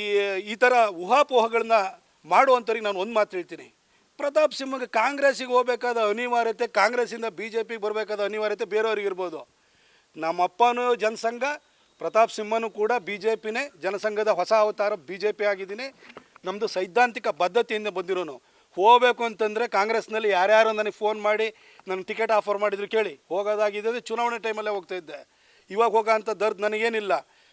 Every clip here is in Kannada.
ಈ ಈ ಥರ ಊಹಾಪೋಹಗಳನ್ನ ಮಾಡುವಂಥವ್ರಿಗೆ ನಾನು ಒಂದು ಮಾತು ಹೇಳ್ತೀನಿ. ಪ್ರತಾಪ್ ಸಿಂಹಗೆ ಕಾಂಗ್ರೆಸ್ಸಿಗೆ ಹೋಗಬೇಕಾದ ಅನಿವಾರ್ಯತೆ, ಕಾಂಗ್ರೆಸ್ಸಿಂದ ಬಿ ಜೆ ಪಿಗೆ ಬರಬೇಕಾದ ಅನಿವಾರ್ಯತೆ ಬೇರೆಯವ್ರಿಗೆ ಇರ್ಬೋದು. ನಮ್ಮಪ್ಪನೂ ಜನಸಂಘ, ಪ್ರತಾಪ್ ಸಿಂಹನೂ ಕೂಡ ಬಿ ಜೆ ಪಿನೇ ಜನಸಂಘದ ಹೊಸ ಅವತಾರ ಬಿ ಜೆ ಪಿ ಆಗಿದ್ದೀನಿ. ನಮ್ಮದು ಸೈದ್ಧಾಂತಿಕ ಬದ್ಧತೆಯಿಂದ ಬಂದಿರೋನು. ಹೋಗಬೇಕು ಅಂತಂದರೆ ಕಾಂಗ್ರೆಸ್ನಲ್ಲಿ ಯಾರ್ಯಾರು ನನಗೆ ಫೋನ್ ಮಾಡಿ, ನನ್ನ ಟಿಕೆಟ್ ಆಫರ್ ಮಾಡಿದ್ರು ಕೇಳಿ. ಹೋಗೋದಾಗಿದ್ದರೆ ಚುನಾವಣೆ ಟೈಮಲ್ಲೇ ಹೋಗ್ತಾ ಇದ್ದೆ. ಇವಾಗ ಹೋಗೋ ಅಂಥ ದರ್ದ್ ನನಗೇನಿಲ್ಲ.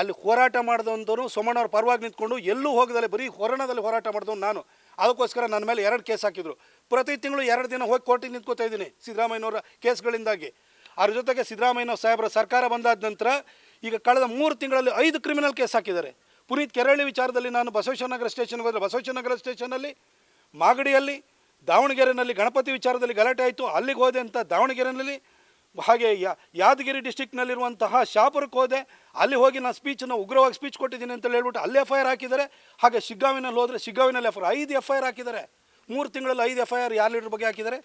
ಅಲ್ಲಿ ಹೋರಾಟ ಮಾಡಿದಂಥವ್ರು ಸೋಮಣ್ಣವ್ರ ಪರವಾಗಿ ನಿಂತ್ಕೊಂಡು ಎಲ್ಲೂ ಹೋಗದಲ್ಲೇ, ಬರೀ ಹೊರಣದಲ್ಲಿ ಹೋರಾಟ ಮಾಡಿದವನು ನಾನು. ಅದಕ್ಕೋಸ್ಕರ ನನ್ನ ಮೇಲೆ ಎರಡು ಕೇಸ್ ಹಾಕಿದ್ರು. ಪ್ರತಿ ತಿಂಗಳು ಎರಡು ದಿನ ಹೋಗಿ ಕೋರ್ಟಿಗೆ ನಿಂತ್ಕೋತಾ ಇದ್ದೀನಿ ಸಿದ್ದರಾಮಯ್ಯನವರ ಕೇಸ್ಗಳಿಂದಾಗಿ. ಅದ್ರ ಜೊತೆಗೆ ಸಿದ್ದರಾಮಯ್ಯನವ್ರ ಸಾಹೇಬರ ಸರ್ಕಾರ ಬಂದಾದ ನಂತರ ಈಗ ಕಳೆದ ಮೂರು ತಿಂಗಳಲ್ಲಿ ಐದು ಕ್ರಿಮಿನಲ್ ಕೇಸ್ ಹಾಕಿದ್ದಾರೆ. ಪುನೀತ್ ಕೆರಳಿ ವಿಚಾರದಲ್ಲಿ ನಾನು ಬಸವೇಶ್ವರನಗರ ಸ್ಟೇಷನ್ಗೆ ಹೋದರೆ ಬಸವೇಶ್ವರನಗರ ಸ್ಟೇಷನಲ್ಲಿ ಮಾಗಡಿಯಲ್ಲಿ ದಾವಣಗೆರೆಯಲ್ಲಿ ಗಣಪತಿ ವಿಚಾರದಲ್ಲಿ ಗಲಾಟೆ ಆಯಿತು. ಅಲ್ಲಿಗೆ ಹೋದೆ ಅಂತ ದಾವಣಗೆರೆಯಲ್ಲಿ ಹಾಗೆ ಯಾದಗಿರಿ ಡಿಸ್ಟಿಕ್ನಲ್ಲಿರುವಂತಹ ಶಾಪುರಕ್ಕೆ ಹೋದೆ. ಅಲ್ಲಿ ಹೋಗಿ ನಾನು ಸ್ಪೀಚನ್ನು ಉಗ್ರವಾಗಿ ಸ್ಪೀಚ್ ಕೊಟ್ಟಿದ್ದೀನಿ ಅಂತ ಹೇಳ್ಬಿಟ್ಟು ಅಲ್ಲಿ ಎಫ್ ಐ ಆರ್ ಹಾಕಿದ್ದಾರೆ. ಹಾಗೆ ಶಿಗ್ಗಾವಿನಲ್ಲಿ ಹೋದರೆ ಶಿಗ್ಗಾವಿನಲ್ಲಿ ಎಫ್ ಐ ಐದು ಎಫ್ ಐ ಆರ್ ಹಾಕಿದ್ದಾರೆ. ಮೂರು ತಿಂಗಳಲ್ಲಿ ಐದು ಎಫ್ ಐ ಆರ್ ಯಾರು ಲೀಡ್ರ್ ಬಗ್ಗೆ ಹಾಕಿದ್ದಾರೆ?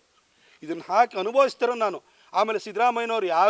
ಇದನ್ನು ಹಾಕಿ ಅನುಭವಿಸ್ತಾರೋ ನಾನು. ಆಮೇಲೆ ಸಿದ್ದರಾಮಯ್ಯನವ್ರು ಯಾರು